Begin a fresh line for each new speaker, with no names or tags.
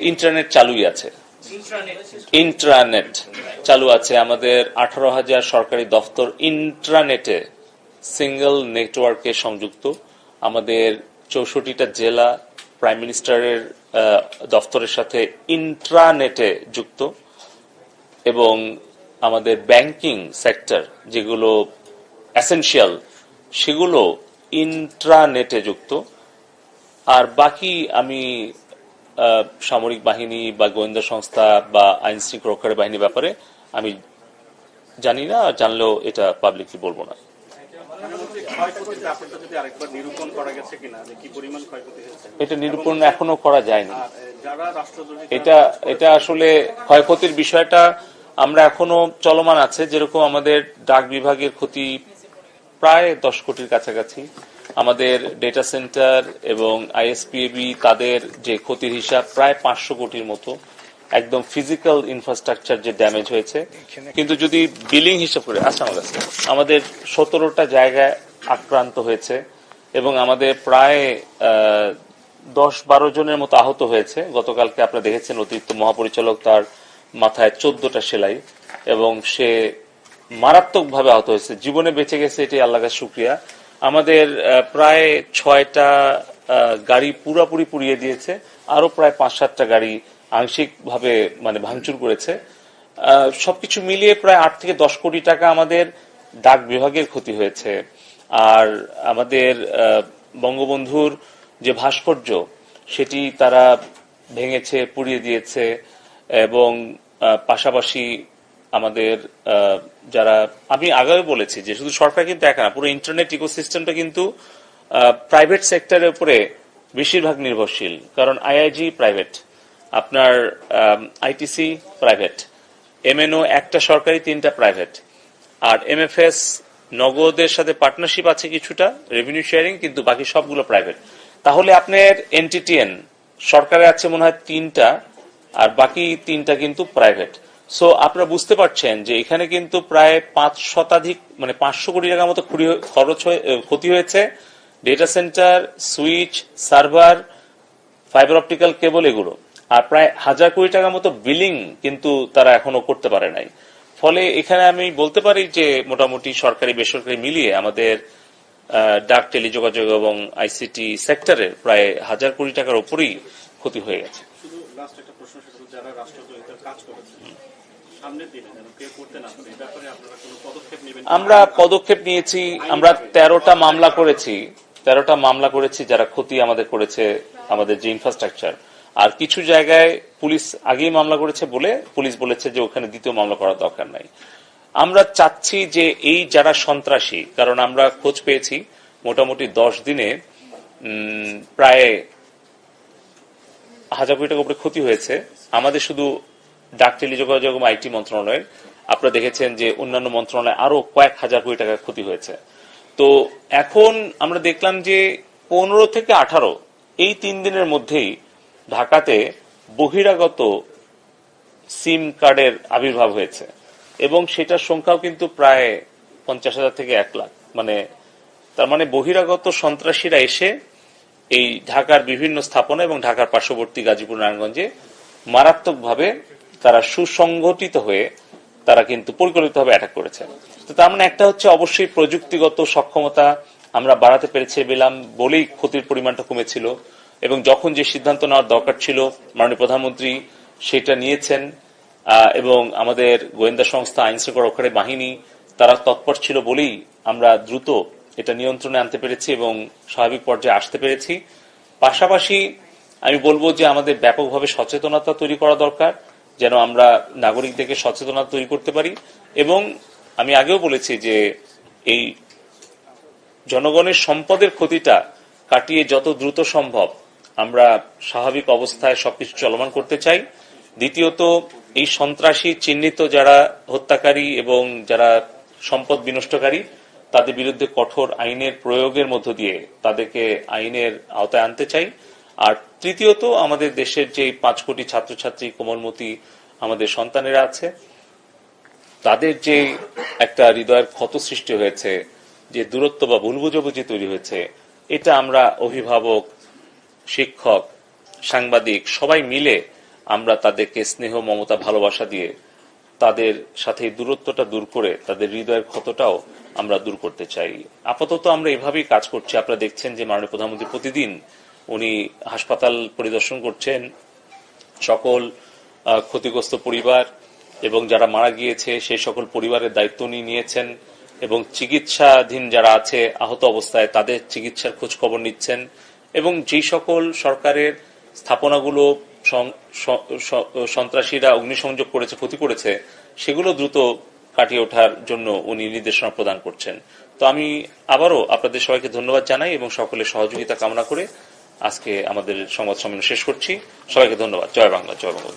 Internet চালুই আছে। Intranet চালু আছে। আমাদের আঠারো হাজার সরকারি দফতর ইন্ট্রানেটে সিঙ্গেল নেটওয়ার্কে সংযুক্ত। আমাদের চৌষট্টিটা জেলা প্রাইম মিনিস্টারের দফতরের সাথে ইন্ট্রানেটে যুক্ত। এবং আমাদের ব্যাংকিং সেক্টর যেগুলো অ্যাসেনশিয়াল সেগুলো ইন্ট্রানেটে যুক্ত। আর বাকি আমি সামরিক বাহিনী বা গোয়েন্দা সংস্থা বা আইন শৃঙ্খলা বাহিনীর ব্যাপারে আমি জানি না, জানলেও এটা পাবলিকলি বলব না। এটা নিরূপণ এখনও করা যায়নি। এটা এটা আসলে ক্ষয়ক্ষতির বিষয়টা আমরা এখনও চলমান আছে, যেরকম আমাদের ডাক বিভাগের ক্ষতি প্রায় দশ কোটির কাছাকাছি আমাদের ডেটা সেন্টার এবং আইএসপিএবি তাদের যে ক্ষতির হিসাব প্রায় পাঁচশো কোটির মতো একদম ফিজিক্যাল ইনফ্রাস্ট্রাকচার যে ড্যামেজ হয়েছে। কিন্তু যদি বিলিং হিসাব করে আসছে আমার কাছে, আমাদের সতেরোটা জায়গায় আক্রান্ত হয়েছে এবং আমাদের প্রায় দশ বারো জনের মতো আহত হয়েছে। গতকালকে আপনারা দেখেছেন অতিরিক্ত মহাপরিচালক তার মাথায় চোদ্দটা সেলাই এবং সে মারাত্মকভাবে আহত হয়েছে। জীবনে বেঁচে গেছে এটি আল্লাহ শুক্রিয়া। আমাদের প্রায় ছয়টা গাড়ি পুরাপুরি পুড়িয়ে দিয়েছে। আরও প্রায় পাঁচ সাতটা গাড়ি আংশিকভাবে মানে ভাঙচুর করেছে। সবকিছু মিলিয়ে প্রায় আট থেকে দশ কোটি টাকা আমাদের ডাক বিভাগের ক্ষতি হয়েছে। আর আমাদের বঙ্গবন্ধুর যে ভাস্কর্য, সেটি তারা ভেঙেছে, পুড়িয়ে দিয়েছে এবং পাশাপাশি আমাদের যারা, আমি আগেও বলেছি যে শুধু সরকার কিন্তু একা না, পুরো ইন্টারনেট ইকোসিস্টেমটা কিন্তু প্রাইভেট সেক্টরের উপরে বেশিরভাগ নির্ভরশীল। কারণ আইআইজি প্রাইভেট আপনার আইটিসি প্রাইভেট এমএনও একটা সরকারি, তিনটা প্রাইভেট আর এমএফএস নগদের সাথে পার্টনারশিপ আছে কিছুটা রেভিনিউ শেয়ারিং কিন্তু বাকি সবগুলো প্রাইভেট তাহলে আপনার এনটিটিএন সরকারে আছে মনে হয় তিনটা, আর বাকি তিনটা কিন্তু প্রাইভেট সো আপনারা বুঝতে পারছেন যে এখানে কিন্তু প্রায় পাঁচ শতাধিক মানে পাঁচশো কোটি টাকার মতো খরচ ক্ষতি হয়েছে। Data centre switch server fibre optical cable এগুলো। আর প্রায় হাজার কোটি টাকার মতো বিলিং কিন্তু তারা এখনও করতে পারে নাই। ফলে এখানে আমি বলতে পারি যে মোটামুটি সরকারি, বেসরকারি মিলিয়ে আমাদের ডাক, টেলিযোগাযোগ এবং আইসিটি সেক্টরের প্রায় হাজার কোটি টাকার উপরেই ক্ষতি হয়ে গেছে।
যারা রাষ্ট্রদ্রোহিতার কাজ করেছে।
আমরা পদক্ষেপ নিয়েছি, আমরা তেরোটা মামলা করেছি, তেরোটা মামলা করেছি যারা ক্ষতি আমাদের করেছে, আমাদের যে ইনফ্রাস্ট্রাকচার আর কিছু জায়গায় পুলিশ আগেই মামলা করেছে বলে পুলিশ বলেছে যে ওখানে দ্বিতীয় মামলা করার দরকার নাই। আমরা চাচ্ছি যে এই যারা সন্ত্রাসী, কারণ আমরা খোঁজ পেয়েছি, মোটামুটি দশ দিনে প্রায় হাজার কোটি টাকার উপরে ক্ষতি হয়েছে। আমাদের শুধু ডাক টেলিযোগাযোগ এবং আইটি মন্ত্রণালয়ের। আপনারা দেখেছেন যে অন্যান্য মন্ত্রণালয়ে আরও কয়েক হাজার কোটি টাকার ক্ষতি হয়েছে। তো এখন আমরা দেখলাম যে পনেরো থেকে আঠারো, এই তিন দিনের মধ্যেই ঢাকাতে বহিরাগত সিম কার্ডের আবির্ভাব হয়েছে। এবং সেটার সংখ্যাও কিন্তু প্রায় পঞ্চাশ হাজার থেকে এক লাখ। মানে তার মানে বহিরাগত সন্ত্রাসীরা এসে এই ঢাকার বিভিন্ন স্থাপনা এবং ঢাকার পার্শ্ববর্তী গাজীপুর, নারায়ণগঞ্জে মারাত্মকভাবে তারা সুসংগঠিত হয়ে তারা কিন্তু পরিকল্পিতভাবে অ্যাটাক করেছে। তো তার মানে একটা হচ্ছে অবশ্যই প্রযুক্তিগত সক্ষমতা আমরা বাড়াতে পেরেছে পেলাম বলেই ক্ষতির পরিমাণটা কমেছিল এবং যখন যে সিদ্ধান্ত নেওয়ার দরকার ছিল, মাননীয় প্রধানমন্ত্রী সেটা নিয়েছেন এবং আমাদের গোয়েন্দা সংস্থা আইন শৃঙ্খলা রক্ষাকারী বাহিনী, তারা তৎপর ছিল বলেই আমরা দ্রুত এটা নিয়ন্ত্রণে আনতে পেরেছি এবং স্বাভাবিক পর্যায়ে আসতে পেরেছি। পাশাপাশি আমি বলব যে আমাদের ব্যাপকভাবে সচেতনতা তৈরি করা দরকার। যেন আমরা নাগরিকদেরকে সচেতনতা তৈরি করতে পারি। এবং আমি আগেও বলেছি যে এই জনগণের সম্পদের ক্ষতিটা কাটিয়ে যত দ্রুত সম্ভব আমরা স্বাভাবিক অবস্থায় সবকিছু চলমান করতে চাই। দ্বিতীয়ত, এই সন্ত্রাসী চিহ্নিত যারা হত্যাকারী এবং যারা সম্পদ বিনষ্টকারী, তাদের বিরুদ্ধে কঠোর আইনের প্রয়োগের মধ্য দিয়ে তাদেরকে আইনের আওতায় আনতে চাই। আর তৃতীয়ত, আমাদের দেশের যে পাঁচ কোটি ছাত্রছাত্রী কোমলমতি আমাদের সন্তানেরা আছে, তাদের যে একটা হৃদয়ের ক্ষত সৃষ্টি হয়েছে, যে দূরত্ব বা ভুল বুঝাবুঝি তৈরি হয়েছে, এটা আমরা অভিভাবক, শিক্ষক, সাংবাদিক সবাই মিলে আমরা তাদেরকে স্নেহ, মমতা, ভালোবাসা দিয়ে তাদের সাথে দূরত্বটা দূর করে, তাদের হৃদয়ের ক্ষতটাও আমরা দূর করতে চাই। আপাতত আমরা এভাবেই কাজ করছি। আপনারা দেখছেন যে মাননীয় প্রধানমন্ত্রী প্রতিদিন উনি হাসপাতাল পরিদর্শন করছেন। সকল ক্ষতিগ্রস্ত পরিবার এবং যারা মারা গিয়েছে, সেই সকল পরিবারের দায়িত্ব উনি নিয়েছেন এবং চিকিৎসাধীন যারা আছে, আহত অবস্থায় তাদের চিকিৎসার খোঁজ খবর নিচ্ছেন এবং যেই সকল সরকারের স্থাপনাগুলো সন্ত্রাসীরা অগ্নিসংযোগ করেছে, ক্ষতি করেছে, সেগুলো দ্রুত কাটিয়ে ওঠার জন্য উনি নির্দেশনা প্রদান করছেন। তো আমি আবারও আপনাদের সবাইকে ধন্যবাদ জানাই এবং সকলের সহযোগিতা কামনা করে আজকে আমাদের সংবাদ সম্মেলন শেষ করছি। সবাইকে ধন্যবাদ। জয় বাংলা জয় বঙ্গবন্ধু।